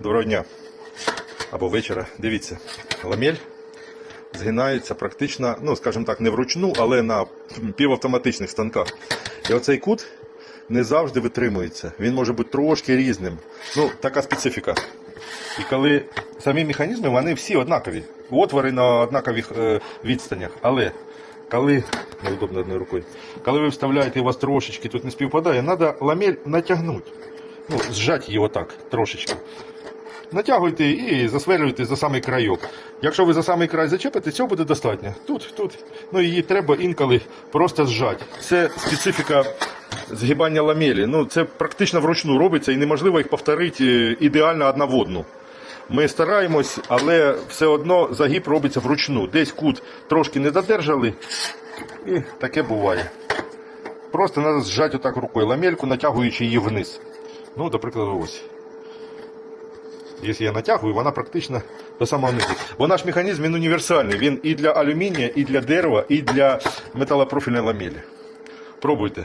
Доброго дня або вечора. Дивіться, ламель згинається практично, ну, скажімо так, не вручну, але на півавтоматичних станках. І оцей кут не завжди витримується. Він може бути трошки різним. Ну, така специфіка. І коли самі механізми, вони всі однакові. Отвори на однакових е, відстанях. Але коли неудобно одною рукою, коли ви вставляєте і у вас трошечки тут не співпадає, треба ламель натягнути. Ну, зжати її отак трошечки. Натягуйте і засверлюйте за самий крайок. Якщо ви за самий край зачепите, цього буде достатньо. Тут, тут. Ну її треба інколи просто зжати. Це специфіка згибання ламелі. Ну, це практично вручну робиться і неможливо їх повторити е, ідеально одна в одну. Ми стараємось, але все одно загиб робиться вручну. Десь кут трошки не додержали, і таке буває. Просто треба зжати отак рукою ламельку, натягуючи її вниз. Ну, до прикладу, ось. Якщо я натягую, вона практично до самого низу. Бо наш механізм він універсальний. Він і для алюмінія, і для дерева, і для металопрофільної ламелі. Пробуйте.